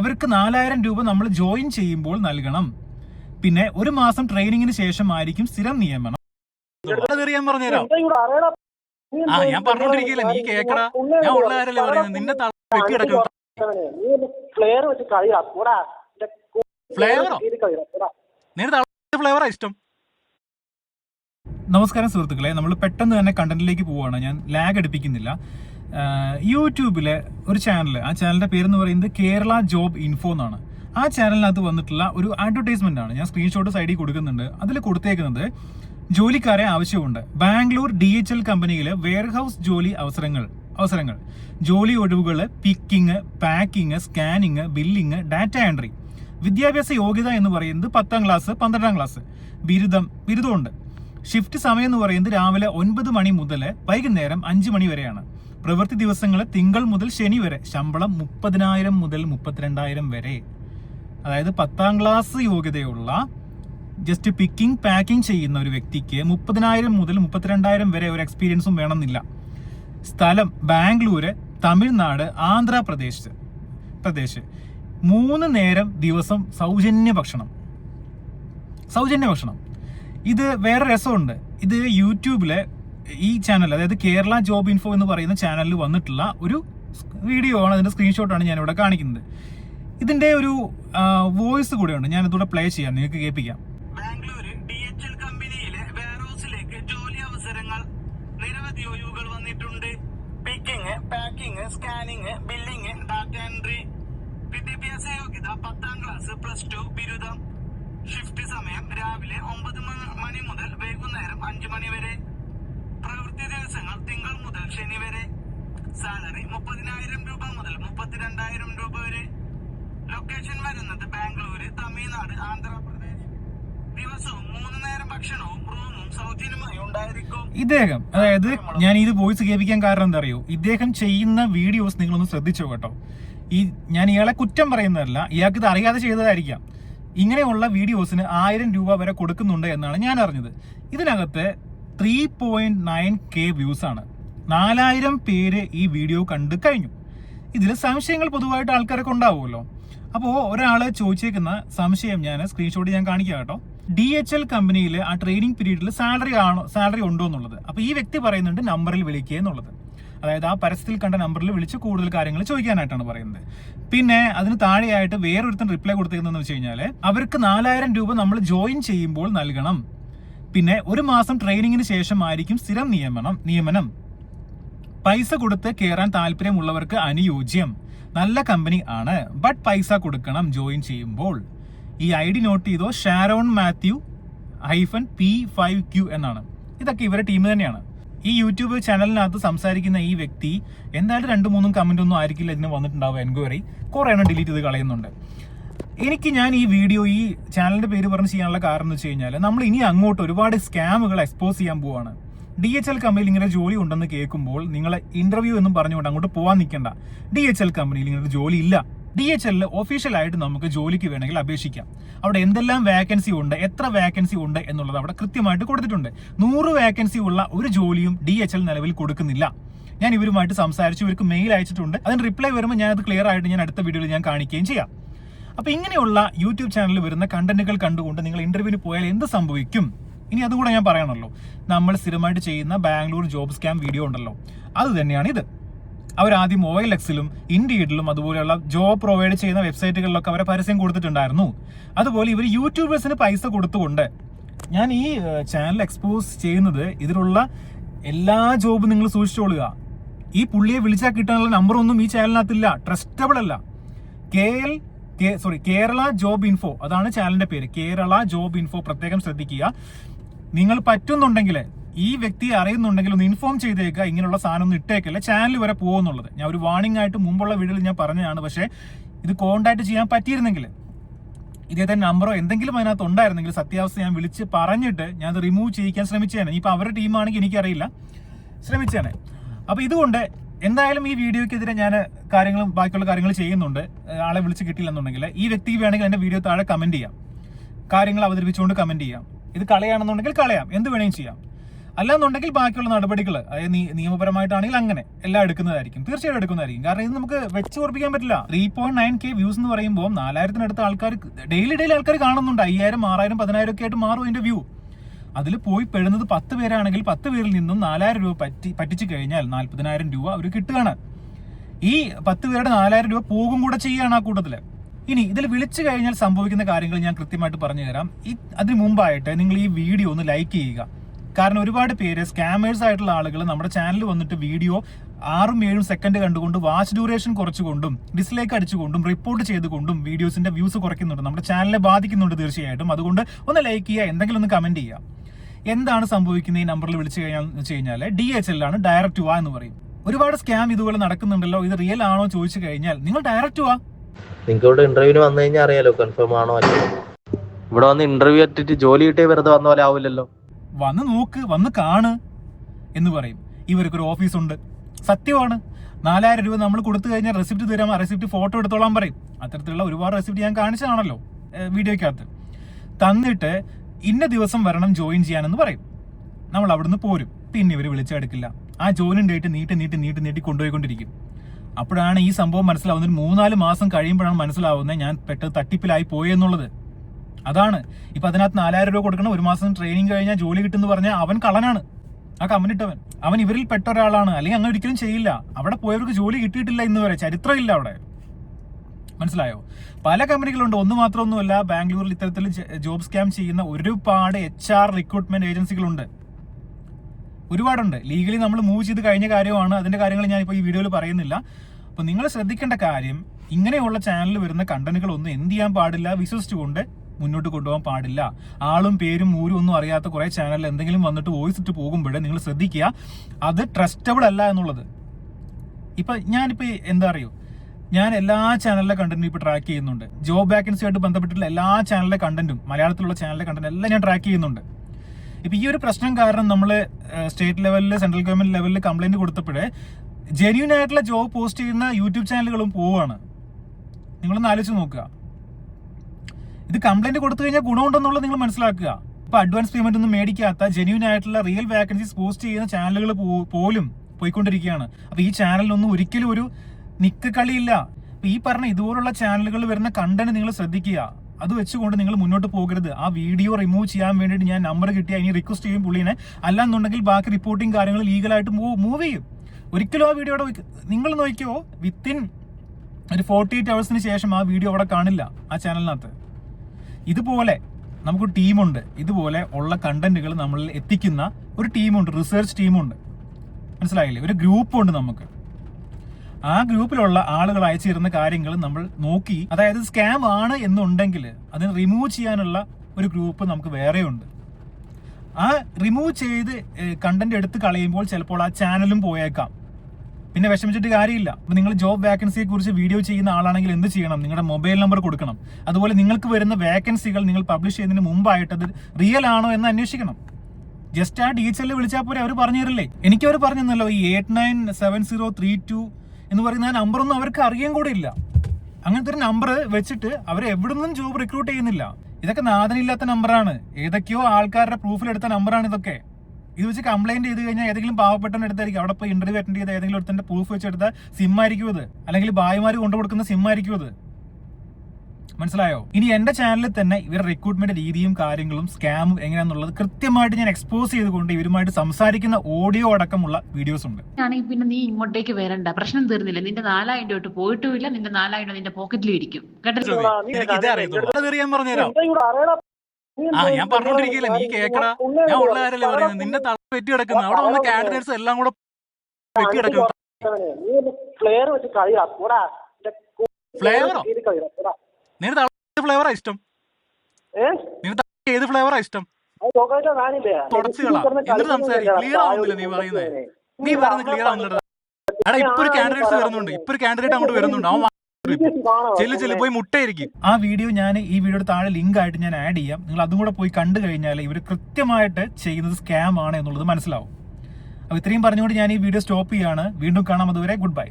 അവർക്ക് നാലായിരം രൂപ നമ്മൾ ജോയിൻ ചെയ്യുമ്പോൾ നൽകണം. പിന്നെ ഒരു മാസം ട്രെയിനിങ്ങിന് ശേഷം ആയിരിക്കും സ്ഥിരം നിയമനം. ഞാൻ പറഞ്ഞുതരാം. ആ ഞാൻ പറഞ്ഞോണ്ടിരിക്കില്ല നീ കേക്കടാ. ഞാൻ ഉള്ള കാര്യല്ലേ പറയുന്നത്. നിന്നെ വെട്ടി കിടക്കും ഫ്ലേവറോ നിന്റെ ഫ്ലേവറാ ഇഷ്ടം. നമസ്കാരം സുഹൃത്തുക്കളെ. നമ്മൾ പെട്ടെന്ന് തന്നെ കണ്ടന്റിലേക്ക് പോവുകയാണ് ഞാൻ ലാഗ് അടുപ്പിക്കുന്നില്ല യൂട്യൂബിലെ ഒരു ചാനൽ ആ ചാനലിന്റെ പേരെന്ന് പറയുന്നത് കേരള ജോബ് ഇൻഫോ എന്നാണ്. ആ ചാനലിനകത്ത് വന്നിട്ടുള്ള ഒരു അഡ്വർടൈസ്മെന്റ് ആണ്. ഞാൻ സ്ക്രീൻഷോട്ട് സൈഡിൽ കൊടുക്കുന്നുണ്ട്. അതിൽ കൊടുത്തേക്കുന്നത് ജോലിക്കാരെ ആവശ്യമുണ്ട്. ബാംഗ്ലൂർ ഡി എച്ച് എൽ കമ്പനിയിലെ വെയർഹൌസ് ജോലി അവസരങ്ങൾ അവസരങ്ങൾ. ജോലി ഒഴിവുകൾ picking packing scanning billing data entry വിദ്യാഭ്യാസ യോഗ്യത എന്ന് പറയുന്നത് പത്താം ക്ലാസ് പന്ത്രണ്ടാം ക്ലാസ് ബിരുദം ബിരുദമുണ്ട് ഷിഫ്റ്റ് സമയം എന്ന് പറയുന്നത് രാവിലെ ഒൻപത് മണി മുതൽ വൈകുന്നേരം അഞ്ച് മണി വരെയാണ്. പ്രവൃത്തി ദിവസങ്ങൾ തിങ്കൾ മുതൽ ശനി വരെ ശമ്പളം മുപ്പതിനായിരം മുതൽ മുപ്പത്തിരണ്ടായിരം വരെ. അതായത് പത്താം ക്ലാസ് യോഗ്യതയുള്ള ജസ്റ്റ് പിക്കിംഗ് പാക്കിംഗ് ചെയ്യുന്ന ഒരു വ്യക്തിക്ക് മുപ്പതിനായിരം മുതൽ മുപ്പത്തിരണ്ടായിരം വരെ ഒരു എക്സ്പീരിയൻസും വേണമെന്നില്ല. സ്ഥലം ബാംഗ്ലൂര് തമിഴ്നാട് ആന്ധ്രാപ്രദേശ് പ്രദേശ്. മൂന്ന് നേരം ദിവസം സൗജന്യ ഭക്ഷണം. സൗജന്യ ഭക്ഷണം. ഇത് വേറെ രസമുണ്ട്. ഇത് യൂട്യൂബിലെ ഈ ചാനൽ അതായത് കേരള ജോബ് ഇൻഫോ എന്ന് പറയുന്ന ചാനലിൽ വന്നിട്ടുള്ള ഒരു വീഡിയോ ആണ് അതിന്റെ സ്ക്രീൻഷോട്ടാണ് ഞാനിവിടെ കാണിക്കുന്നത്. ഇതിന്റെ ഒരു വോയിസ് കൂടെ ഉണ്ട് ഞാനിതൂടെ പ്ലേ ചെയ്യാം നിങ്ങൾക്ക് കേൾപ്പിക്കാം. ബാംഗ്ലൂര് ഡി ഡാറ്റ എൻട്രി വിദ്യാഭ്യാസ യോഗ്യത പത്താം ക്ലാസ് പ്ലസ് ടു ബിരുദം. ഷിഫ്റ്റ് സമയം രാവിലെ ഒമ്പത് മണി മുതൽ വൈകുന്നേരം അഞ്ചു മണി വരെ പ്രവൃത്തി ദിവസങ്ങൾ തിങ്കൾ മുതൽ ശനി വരെ സാലറി മുപ്പതിനായിരം രൂപ മുതൽ മുപ്പത്തിരണ്ടായിരം രൂപ വരെ. ലൊക്കേഷൻ വരുന്നത് ബാംഗ്ലൂര് തമിഴ്നാട് ആന്ധ്രാപ്രദേശ്. ദിവസവും മൂന്ന് നേരം ഭക്ഷണവും റൂമും സൗജന്യമായി ഉണ്ടായിരിക്കും. ഇദ്ദേഹം അതായത് ഞാൻ ഇത് വോയിസ് കേൾപ്പിക്കാൻ കാരണം എന്താ അറിയോ? ഇദ്ദേഹം ചെയ്യുന്ന വീഡിയോസ് നിങ്ങളൊന്ന് ശ്രദ്ധിച്ചോ കേട്ടോ. ഈ ഞാൻ ഇയാളെ കുറ്റം പറയുന്നതല്ല ഇയാൾക്ക് ഇത് അറിയാതെ ചെയ്തതായിരിക്കാം. ഇങ്ങനെയുള്ള വീഡിയോസിന് ആയിരം രൂപ വരെ കൊടുക്കുന്നുണ്ട് എന്നാണ് ഞാൻ അറിഞ്ഞത്. ഇതിനകത്ത് three point nine K views ആണ്. നാലായിരം പേര് ഈ വീഡിയോ കണ്ടു കഴിഞ്ഞു. ഇതിൽ സംശയങ്ങൾ പൊതുവായിട്ട് ആൾക്കാരൊക്കെ ഉണ്ടാവുമല്ലോ. അപ്പോൾ ഒരാൾ ചോദിച്ചേക്കുന്ന സംശയം ഞാൻ സ്ക്രീൻഷോട്ട് ഞാൻ കാണിക്കാം കേട്ടോ. ഡി എച്ച് എൽ കമ്പനിയിൽ ആ ട്രെയിനിങ് പീരീഡിൽ സാലറി ആണോ സാലറി ഉണ്ടോ എന്നുള്ളത്. അപ്പോൾ ഈ വ്യക്തി പറയുന്നുണ്ട് നമ്പറിൽ വിളിക്കുക എന്നുള്ളത്. അതായത് ആ പരസ്യത്തിൽ കണ്ട നമ്പറിൽ വിളിച്ച് കൂടുതൽ കാര്യങ്ങൾ ചോദിക്കാനായിട്ടാണ് പറയുന്നത്. പിന്നെ അതിന് താഴെയായിട്ട് വേറൊരുത്തൻ റിപ്ലൈ കൊടുത്തിരുന്നതെന്ന് വെച്ച് കഴിഞ്ഞാൽ അവർക്ക് നാലായിരം രൂപ നമ്മൾ ജോയിൻ ചെയ്യുമ്പോൾ നൽകണം. പിന്നെ ഒരു മാസം ട്രെയിനിങ്ങിന് ശേഷം ആയിരിക്കും സ്ഥിരം നിയമനം നിയമനം. പൈസ കൊടുത്ത് കയറാൻ താല്പര്യമുള്ളവർക്ക് അനുയോജ്യം. നല്ല കമ്പനി ആണ്. ബട്ട് പൈസ കൊടുക്കണം ജോയിൻ ചെയ്യുമ്പോൾ. ഈ ഐ ഡി നോട്ട് ചെയ്തോ? Sharon Mathew hyphen P five Q എന്നാണ്. ഇതൊക്കെ ഇവരുടെ ടീം തന്നെയാണ്. ഈ യൂട്യൂബ് ചാനലിനകത്ത് സംസാരിക്കുന്ന ഈ വ്യക്തി എന്തായാലും രണ്ടു മൂന്നും കമന്റ് ഒന്നും ആയിരിക്കില്ല ഇതിന് വന്നിട്ടുണ്ടാവുക എൻക്വയറി കുറെ എണ്ണം ഡിലീറ്റ് ചെയ്ത് കളയുന്നുണ്ട്. എനിക്ക് ഞാൻ ഈ വീഡിയോ ഈ ചാനലിന്റെ പേര് പറഞ്ഞ് ചെയ്യാനുള്ള കാരണം എന്ന് വെച്ച് കഴിഞ്ഞാൽ നമ്മൾ ഇനി അങ്ങോട്ട് ഒരുപാട് സ്കാമുകൾ എക്സ്പോസ് ചെയ്യാൻ പോവാണ്. ഡി എച്ച് എൽ കമ്പനിയിൽ ഇങ്ങനെ ജോലി ഉണ്ടെന്ന് കേൾക്കുമ്പോൾ നിങ്ങളെ ഇന്റർവ്യൂ എന്നും പറഞ്ഞുകൊണ്ട് അങ്ങോട്ട് പോകാൻ നിൽക്കണ്ട. ഡി എച്ച് എൽ കമ്പനിയിൽ ഇങ്ങനെ ജോലി ഇല്ല. ഡി എച്ച് എല്ലിൽ ഒഫീഷ്യലായിട്ട് നമുക്ക് ജോലിക്ക് വേണമെങ്കിൽ അപേക്ഷിക്കാം. അവിടെ എന്തെല്ലാം വാക്കൻസി ഉണ്ട് എത്ര വാക്കൻസി ഉണ്ട് എന്നുള്ളത് അവിടെ കൃത്യമായിട്ട് കൊടുത്തിട്ടുണ്ട്. നൂറ് വാക്കൻസി ഉള്ള ഒരു ജോലിയും ഡി എച്ച് എൽ നിലവിൽ കൊടുക്കുന്നില്ല. ഞാൻ ഇവരുമായിട്ട് സംസാരിച്ചു ഇവർക്ക് മെയിൽ അയച്ചിട്ടുണ്ട്. അതിന് റിപ്ലൈ വരുമ്പോൾ ഞാൻ അത് ക്ലിയർ ആയിട്ട് ഞാൻ അടുത്ത വീഡിയോയിൽ ഞാൻ കാണിക്കുകയും ചെയ്യാം. അപ്പൊ ഇങ്ങനെയുള്ള യൂട്യൂബ് ചാനലിൽ വരുന്ന കണ്ടന്റുകൾ കണ്ടുകൊണ്ട് നിങ്ങൾ ഇന്റർവ്യൂവിന് പോയാൽ എന്ത് സംഭവിക്കും? ഇനി അതുകൂടെ ഞാൻ പറയണമല്ലോ നമ്മൾ സ്ഥിരമായിട്ട് ചെയ്യുന്ന ബാംഗ്ലൂർ ജോബ് സ്കാം വീഡിയോ ഉണ്ടല്ലോ. അത് തന്നെയാണ് ഇത്. അവരാദ്യം ഓയിൽ എക്സിലും ഇൻഡീഡിലും അതുപോലെയുള്ള ജോബ് പ്രൊവൈഡ് ചെയ്യുന്ന വെബ്സൈറ്റുകളിലൊക്കെ അവരെ പരസ്യം കൊടുത്തിട്ടുണ്ടായിരുന്നു. അതുപോലെ ഇവർ യൂട്യൂബേഴ്സിന് പൈസ കൊടുത്തുകൊണ്ട് ഞാൻ ഈ ചാനൽ എക്സ്പോസ് ചെയ്യുന്നത് ഇതിലുള്ള എല്ലാ ജോബും നിങ്ങൾ സൂക്ഷിച്ചോളുക. ഈ പുള്ളിയെ വിളിച്ചാൽ കിട്ടാനുള്ള നമ്പറൊന്നും ഈ ചാനലിനകത്തില്ല ട്രസ്റ്റബിൾ അല്ല. K L sorry Kerala job info അതാണ് ചാനലിന്റെ പേര്. കേരള ജോബ് ഇൻഫോ പ്രത്യേകം ശ്രദ്ധിക്കുക. നിങ്ങൾ പറ്റുന്നുണ്ടെങ്കിൽ ഈ വ്യക്തിയെ അറിയുന്നുണ്ടെങ്കിൽ ഒന്ന് ഇൻഫോം ചെയ്തേക്കുക ഇങ്ങനെയുള്ള സാധനം ഒന്നും ഇട്ടേക്കല്ല ചാനൽ വരെ പോകുന്നുള്ളത്. ഞാൻ ഒരു വാർണിംഗ് ആയിട്ട് മുമ്പുള്ള വീഡിയോയിൽ ഞാൻ പറഞ്ഞതാണ് പക്ഷേ ഇത് കോണ്ടാക്ട് ചെയ്യാൻ പറ്റിയിരുന്നെങ്കിൽ ഇദ്ദേഹത്തെ നമ്പറോ എന്തെങ്കിലും അതിനകത്ത് ഉണ്ടായിരുന്നെങ്കിൽ സത്യാവസ്ഥ ഞാൻ വിളിച്ച് പറഞ്ഞിട്ട് ഞാൻ അത് റിമൂവ് ചെയ്യിക്കാൻ ശ്രമിച്ചേനെ. ഇപ്പൊ അവരുടെ ടീമാണെങ്കിൽ എനിക്കറിയില്ല. ശ്രമിച്ചേനെ. അപ്പൊ ഇതുകൊണ്ട് എന്തായാലും ഈ വീഡിയോക്കെതിരെ ഞാൻ കാര്യങ്ങളും ബാക്കിയുള്ള കാര്യങ്ങൾ ചെയ്യുന്നുണ്ട്. ആളെ വിളിച്ച് കിട്ടിയില്ലെന്നുണ്ടെങ്കിൽ ഈ വ്യക്തി വേണമെങ്കിൽ എന്റെ വീഡിയോ താഴെ കമന്റ് ചെയ്യാം. കാര്യങ്ങൾ അവതരിപ്പിച്ചുകൊണ്ട് കമന്റ് ചെയ്യാം. ഇത് കളയാണെന്നുണ്ടെങ്കിൽ കളയാം. എന്ത് വേണേലും ചെയ്യാം. അല്ലാന്നുണ്ടെങ്കിൽ ബാക്കിയുള്ള നടപടികൾ അതായത് നിയമപരമായിട്ടാണെങ്കിൽ അങ്ങനെ എല്ലാം എടുക്കുന്നതായിരിക്കും. തീർച്ചയായും എടുക്കുന്നതായിരിക്കും. കാരണം ഇത് നമുക്ക് വെച്ച് ഉറപ്പിക്കാൻ പറ്റില്ല. Three point nine K views എന്ന് പറയുമ്പോൾ നാലായിരത്തിനടുത്ത് ആൾക്കാർ ഡെയിലി ഡെയിലി ആൾക്കാർ കാണുന്നുണ്ട്. അയ്യായിരം ആറായിരം പതിനായിരം ഒക്കെ ആയിട്ട് മാറും അതിന്റെ വ്യൂ അതിൽ പോയി പെടുന്നത് പത്ത് പേരാണെങ്കിൽ പത്ത് പേരിൽ നിന്നും നാലായിരം രൂപ പറ്റി പറ്റിച്ചു കഴിഞ്ഞാൽ നാൽപ്പതിനായിരം രൂപ അവർ കിട്ടുകയാണ്. ഈ പത്ത് പേരുടെ നാലായിരം രൂപ പോകും കൂടെ ചെയ്യുകയാണ് ആ കൂട്ടത്തിൽ. ഇനി ഇതിൽ വിളിച്ചു കഴിഞ്ഞാൽ സംഭവിക്കുന്ന കാര്യങ്ങൾ ഞാൻ കൃത്യമായിട്ട് പറഞ്ഞു തരാം. ഈ അതിന് മുമ്പായിട്ട് നിങ്ങൾ ഈ വീഡിയോ ഒന്ന് ലൈക്ക് ചെയ്യുക. കാരണം ഒരുപാട് പേര് സ്കാമേഴ്സ് ആയിട്ടുള്ള ആളുകൾ നമ്മുടെ ചാനൽ വന്നിട്ട് വീഡിയോ ആറും ഏഴും സെക്കൻഡ് കണ്ടുകൊണ്ട് വാച്ച് ഡ്യൂറേഷൻ കുറച്ചുകൊണ്ടും ഡിസ്ലൈക്ക് അടിച്ചുകൊണ്ടും റിപ്പോർട്ട് ചെയ്തുകൊണ്ടും വീഡിയോസിന്റെ വ്യൂസ് കുറയ്ക്കുന്നുണ്ട്. നമ്മുടെ ചാനലിനെ ബാധിക്കുന്നുണ്ട് തീർച്ചയായിട്ടും. അതുകൊണ്ട് ഒന്ന് ലൈക്ക് ചെയ്യുക എന്തെങ്കിലും ഒന്ന് കമന്റ് ചെയ്യുക. എന്താണ് സംഭവിക്കുന്നത് ഈ നമ്പറിൽ വിളിച്ചു കഴിഞ്ഞാൽ വെച്ച് കഴിഞ്ഞാൽ ഡി എച്ച് എൽ ആണ് ഡയറക്റ്റ് വാ എന്ന് പറയും. ഒരുപാട് സ്കാം ഇതുപോലെ നടക്കുന്നുണ്ടല്ലോ. ഇത് റിയൽ ആണോ ചോദിച്ചു കഴിഞ്ഞാൽ നിങ്ങൾ ഡയറക്റ്റ് വാ. നിങ്ങൾക്ക് ഇവിടെ ഇന്റർവ്യൂവിന് വന്നു കഴിഞ്ഞാൽ അറിയാലോ കൺഫേം ആണോ അല്ലേ ഇവിടെ വന്ന് ഇന്റർവ്യൂ അറ്റിട്ട് ജോലി കിട്ടിയ വെറുതെ വന്ന പോലെ ആവില്ലല്ലോ വന്ന് നോക്ക് വന്ന് കാണ് എന്ന് പറയും. ഇവർക്കൊരു ഓഫീസുണ്ട് സത്യമാണ്. നാലായിരം രൂപ നമ്മൾ കൊടുത്തു കഴിഞ്ഞാൽ റെസിപ്റ്റ് തരാം റെസിപ്റ്റ് ഫോട്ടോ എടുത്തോളാൻ പറയും. അത്തരത്തിലുള്ള ഒരുപാട് റെസിപ്റ്റ് ഞാൻ കാണിച്ചതാണല്ലോ വീഡിയോയ്ക്കകത്ത്. തന്നിട്ട് ഇന്ന ദിവസം വരണം ജോയിൻ ചെയ്യാനെന്ന് പറയും. നമ്മൾ അവിടുന്ന് പോരും. പിന്നെ ഇവർ വിളിച്ചെടുക്കില്ല. ആ ജോയിൻ ഡേറ്റ് നീട്ടി നീട്ടി നീട്ടി നീട്ടി കൊണ്ടുപോയിക്കൊണ്ടിരിക്കും. അപ്പോഴാണ് ഈ സംഭവം മനസ്സിലാവുന്നത്. ഒരു മൂന്നാൽ മാസം കഴിയുമ്പോഴാണ് മനസ്സിലാവുന്നത് ഞാൻ പെട്ടെന്ന് തട്ടിപ്പിലായി പോയെന്നുള്ളത് അതാണ്. ഇപ്പൊ അതിനകത്ത് നാലായിരം രൂപ കൊടുക്കണം ഒരു മാസം ട്രെയിനിങ് കഴിഞ്ഞാൽ ജോലി കിട്ടുമെന്ന് പറഞ്ഞാൽ അവൻ കളനാണ് ആ കമ്പനിട്ടവൻ അവൻ ഇവരിൽ പെട്ട ഒരാളാണ്. അല്ലെങ്കിൽ അങ്ങനെ ഒരിക്കലും ചെയ്യില്ല. അവിടെ പോയവർക്ക് ജോലി കിട്ടിയിട്ടില്ല ഇന്ന് വരെ. ചരിത്രമില്ല അവിടെ. മനസ്സിലായോ? പല കമ്പനികളുണ്ട്. ഒന്ന് മാത്രമൊന്നുമല്ല ബാംഗ്ലൂരിൽ ഇത്തരത്തിൽ ജോബ് സ്കാം ചെയ്യുന്ന ഒരുപാട് എച്ച് ആർ റിക്രൂട്ട്മെന്റ് ഏജൻസികളുണ്ട് ഒരുപാടുണ്ട്. ലീഗലി നമ്മൾ മൂവ് ചെയ്ത് കഴിഞ്ഞ കാര്യമാണ്. അതിന്റെ കാര്യങ്ങൾ ഞാൻ ഇപ്പോൾ ഈ വീഡിയോയിൽ പറയുന്നില്ല. അപ്പോൾ നിങ്ങൾ ശ്രദ്ധിക്കേണ്ട കാര്യം ഇങ്ങനെയുള്ള ചാനലിൽ വരുന്ന കണ്ടന്റുകൾ ഒന്നും എന്ത് ചെയ്യാൻ പാടില്ല വിശ്വസിച്ചുകൊണ്ട് മുന്നോട്ട് കൊണ്ടുപോകാൻ പാടില്ല. ആളും പേരും ഊരും ഒന്നും അറിയാത്ത കുറെ ചാനലിൽ എന്തെങ്കിലും വന്നിട്ട് വോയിസ് ഇട്ട് പോകുമ്പോഴേ നിങ്ങൾ ശ്രദ്ധിക്കുക അത് ട്രസ്റ്റബിൾ അല്ല എന്നുള്ളത്. ഇപ്പൊ ഞാനിപ്പോ എന്താ അറിയോ? ഞാൻ എല്ലാ ചാനലിലെ കണ്ടന്റും ഇപ്പൊ ട്രാക്ക് ചെയ്യുന്നുണ്ട്. ജോബ് വാക്കൻസിയായിട്ട് ബന്ധപ്പെട്ടിട്ടുള്ള എല്ലാ ചാനലിലെ കണ്ടന്റും മലയാളത്തിലുള്ള ചാനലിലെ കണ്ടന്റ് എല്ലാം ഞാൻ ട്രാക്ക് ചെയ്യുന്നുണ്ട്. ഇപ്പൊ ഈ ഒരു പ്രശ്നം കാരണം നമ്മൾ സ്റ്റേറ്റ് ലെവലിൽ സെൻട്രൽ ഗവൺമെന്റ് ലെവലിൽ കംപ്ലൈന്റ് കൊടുത്തപ്പോഴേ ജെന്യൂൻ ആയിട്ടുള്ള ജോബ് പോസ്റ്റ് ചെയ്യുന്ന യൂട്യൂബ് ചാനലുകളും പോവാണ്. നിങ്ങളൊന്ന് ആലോചിച്ച് നോക്കുക. ഇത് കംപ്ലൈന്റ് കൊടുത്തു കഴിഞ്ഞാൽ ഗുണമുണ്ടെന്നുള്ളത് നിങ്ങൾ മനസ്സിലാക്കുക. ഇപ്പൊ അഡ്വാൻസ് പേയ്മെന്റ് ഒന്നും മേടിക്കാത്ത ജെന്യൂൻ ആയിട്ടുള്ള റിയൽ വാക്കൻസീസ് പോസ്റ്റ് ചെയ്യുന്ന ചാനലുകൾ പോലും പോയിക്കൊണ്ടിരിക്കുകയാണ്. അപ്പൊ ഈ ചാനലിനൊന്നും ഒരിക്കലും ഒരു നിക്ക് കളിയില്ല. ഈ പറഞ്ഞ ഇതുപോലുള്ള ചാനലുകൾ വരുന്ന കണ്ടന്റ് നിങ്ങൾ ശ്രദ്ധിക്കുക. അത് വെച്ചുകൊണ്ട് നിങ്ങൾ മുന്നോട്ട് പോകരുത്. ആ വീഡിയോ റിമൂവ് ചെയ്യാൻ വേണ്ടിയിട്ട് ഞാൻ നമ്പർ കിട്ടിയ ഇനി റിക്വസ്റ്റ് ചെയ്യും പുള്ളീനെ. അല്ലാന്നുണ്ടെങ്കിൽ ബാക്കി റിപ്പോർട്ടിംഗ് കാര്യങ്ങൾ ലീഗലായിട്ട് മൂവ് ചെയ്യും. ഒരിക്കലും ആ വീഡിയോയുടെ നിങ്ങൾ നോക്കിയോ? വിത്തിൻ ഒരു ഫോർട്ടി എയ്റ്റ് അവേഴ്സിന് ശേഷം ആ വീഡിയോ അവിടെ കാണില്ല ആ ചാനലിനകത്ത് ഇതുപോലെ നമുക്ക് ടീമുണ്ട് ഇതുപോലെ ഉള്ള കണ്ടന്റുകൾ നമ്മളിൽ എത്തിക്കുന്ന ഒരു ടീമുണ്ട് റിസർച്ച് ടീമുണ്ട് മനസ്സിലായില്ലേ? ഒരു ഗ്രൂപ്പുണ്ട് നമുക്ക്. ആ ഗ്രൂപ്പിലുള്ള ആളുകൾ അയച്ചിരുന്ന കാര്യങ്ങൾ നമ്മൾ നോക്കി. അതായത് സ്കാം ആണ് എന്നുണ്ടെങ്കിൽ അതിന് റിമൂവ് ചെയ്യാനുള്ള ഒരു ഗ്രൂപ്പ് നമുക്ക് വേറെയുണ്ട്. ആ റിമൂവ് ചെയ്ത് കണ്ടന്റ് എടുത്ത് കളയുമ്പോൾ ചിലപ്പോൾ ആ ചാനലും പോയേക്കാം. പിന്നെ വിഷമിച്ചിട്ട് കാര്യമില്ല. അപ്പൊ നിങ്ങൾ ജോബ് വേക്കൻസിയെ കുറിച്ച് വീഡിയോ ചെയ്യുന്ന ആളാണെങ്കിൽ എന്ത് ചെയ്യണം? നിങ്ങളുടെ മൊബൈൽ നമ്പർ കൊടുക്കണം. അതുപോലെ നിങ്ങൾക്ക് വരുന്ന വേക്കൻസികൾ നിങ്ങൾ പബ്ലിഷ് ചെയ്യുന്നതിന് മുമ്പായിട്ട് അത് റിയൽ ആണോ എന്ന് അന്വേഷിക്കണം. ജസ്റ്റ് ആ ഡി വിളിച്ചാൽ പോരെ അവർ പറഞ്ഞു തരില്ലേ? എനിക്ക് അവർ പറഞ്ഞു തന്നല്ലോ ഈ eight nine seven zero three two എന്ന് പറയുന്ന ആ നമ്പറൊന്നും അവർക്ക് അറിയാൻ കൂടെ ഇല്ല. അങ്ങനത്തെ ഒരു നമ്പർ വെച്ചിട്ട് അവർ എവിടെ നിന്നും ജോബ് റിക്രൂട്ട് ചെയ്യുന്നില്ല. ഇതൊക്കെ നാദനില്ലാത്ത നമ്പറാണ്. ഏതൊക്കെയോ ആൾക്കാരുടെ പ്രൂഫിലെടുത്ത നമ്പറാണ് ഇതൊക്കെ. ഇത് വെച്ച് കംപ്ലൈന്റ് ചെയ്ത് കഴിഞ്ഞാൽ ഏതെങ്കിലും പാവപ്പെട്ടവൻ എടുത്തായിരിക്കും അവിടെ പോയി ഇന്റർവ്യൂ അറ്റൻഡ് ചെയ്ത ഏതെങ്കിലും ഒരുത്തന്റെ പ്രൂഫ് വെച്ചെടുത്ത സിം ആയിരിക്കും അത് അല്ലെങ്കിൽ ഭായിമാര് കൊണ്ടു കൊടുക്കുന്ന സിം ആയിരിക്കും ഇത്. മനസ്സിലായോ? ഇനി എന്റെ ചാനലിൽ തന്നെ ഇവരുടെ റിക്രൂട്ട്മെന്റ് രീതിയും കാര്യങ്ങളും സ്കാമും എങ്ങനെയാണെന്നുള്ളത് കൃത്യമായിട്ട് ഞാൻ എക്സ്പോസ് ചെയ്തുകൊണ്ട് ഇവരുമായിട്ട് സംസാരിക്കുന്ന ഓഡിയോ അടക്കമുള്ള വീഡിയോസ് ഉണ്ട്. ആണെങ്കിൽ പിന്നെ നീ ഇങ്ങോട്ടേക്ക് വരണ്ട. പ്രശ്നം തീർന്നില്ല. നിന്റെ നാലായിരം രൂപ തൊട്ട് പോയിട്ടുമില്ല. നിന്റെ നാലായിരം രൂപ നിന്റെ പോക്കറ്റിലും ഇരിക്കും. കേട്ടോ? ആ ഞാൻ പറഞ്ഞോണ്ടിരിക്കില്ല നീ കേക്കടാ. ഞാൻ ഉള്ള കാര്യമല്ലേ പറയുന്നത്? നിന്റെ തള വെറ്റി കിടക്കുന്നു അവിടെ വന്ന കാൻഡിഡേറ്റ്സ് എല്ലാം കൂടെ വെറ്റി കിടക്കുന്നു നീ കു- ഫ്ലേവറോ? ഇഷ്ടം? ഏ? ഏത് ഫ്ലേവറാ ഇഷ്ടം? അത് ചോക്ലേറ്റ് കാണില്ലേ? തുടച്ച് കളാ എന്നിട്ട് സംസാരിക്കും. ക്ലിയർ ആവുന്നില്ല നീ പറയുന്നത് നീ പറയുന്നത് ക്ലിയർ ആവുന്നില്ല എടാ ഇപ്പൊ ഒരു കാൻഡിഡേറ്റ്സ് വരുന്നുണ്ട്. ഇപ്പൊ ഒരു കാൻഡിഡേറ്റ് അങ്ങോട്ട് വരുന്നുണ്ട്. അവൻ ചെല്ലു ചെല്ലു പോയി മുട്ടയിരിക്കും. ആ വീഡിയോ ഞാൻ ഈ വീഡിയോയുടെ താഴെ ലിങ്ക് ആയിട്ട് ഞാൻ ആഡ് ചെയ്യാം. നിങ്ങൾ അതും കൂടെ പോയി കണ്ടു കഴിഞ്ഞാൽ ഇവർ കൃത്യമായിട്ട് ചെയ്യുന്നത് സ്കാം ആണ് എന്നുള്ളത് മനസ്സിലാവും. അപ്പോൾ ഇത്രയും പറഞ്ഞുകൊണ്ട് ഞാൻ ഈ വീഡിയോ സ്റ്റോപ്പ് ചെയ്യാണ്. വീണ്ടും കാണാം അതുവരെ. Good bye